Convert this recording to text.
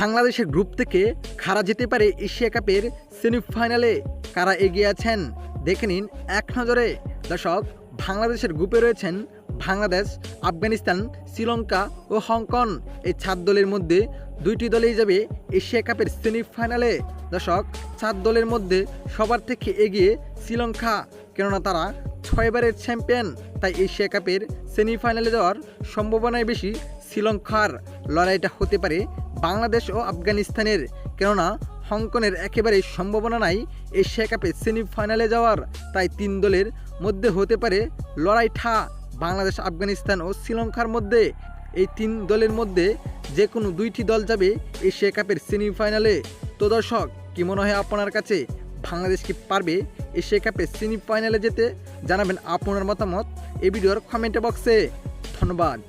বাংলাদেশের গ্রুপ থেকে খারা যেতে পারে এশিয়া কাপের সেমিফাইনালে। কারা এগিয়ে আছেন? দেখে নিন এক নজরে। দর্শক, বাংলাদেশের গ্রুপে রয়েছেন বাংলাদেশ, আফগানিস্তান, শ্রীলঙ্কা ও হংকং। এই চার দলের মধ্যে দুইটি দলেই যাবে এশিয়া কাপের সেমিফাইনালে। দর্শক, চার দলের মধ্যে সবার থেকে এগিয়ে শ্রীলঙ্কা, কেননা তারা ছয়বারের চ্যাম্পিয়ন। তাই এশিয়া কাপের সেমিফাইনালে যাওয়ার সম্ভাবনায় বেশি শ্রীলঙ্কার। লড়াইটা হতে পারে বাংলাদেশ ও আফগানিস্তানের। কেননা, হংকংয়ের একেবারে সম্ভাবনা নাই এশিয়া কাপে সেমিফাইনালে যাওয়ার। তাই তিন দলের মধ্যে হতে পারে লড়াই ঠা বাংলাদেশ, আফগানিস্তান ও শ্রীলঙ্কার মধ্যে। এই তিন দলের মধ্যে যে কোনো দুইটি দল যাবে এশিয়া কাপের সেমিফাইনালে। তো দর্শক, কি মনে হয় আপনার কাছে? বাংলাদেশ কি পারবে এশিয়া কাপের সেমিফাইনালে যেতে? জানাবেন আপনার মতামত এই ভিডিওর কমেন্ট বক্সে। ধন্যবাদ।